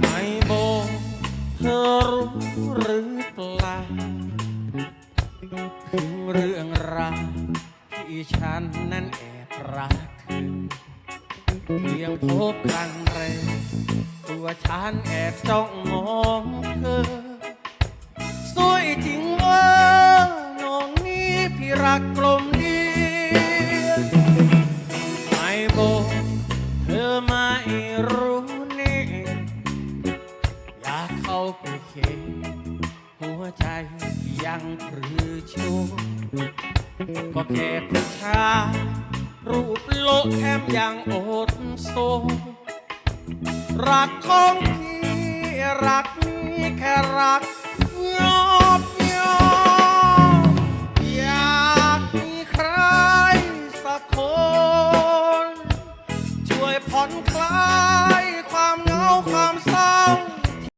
ไม่บอกเธอรู้หรือเปล่าถึงเรื่องราวที่ฉันนั้นแอบรักเธอเพียงพบครั้งแรกตัวฉันแอบจ้องมองเธอ สวยจริงเว่าน้องนี้พี่รักกลมดีไม่บอกเธอไม่รู้ ไปเข็นหัวใจยังปรือชูก็แค่ประชา รูปโลแถมยังอดโซ รักของพี่รักนี่แค่รักยอบยอบอยากมีใครสักคน ช่วยผ่อนคลาย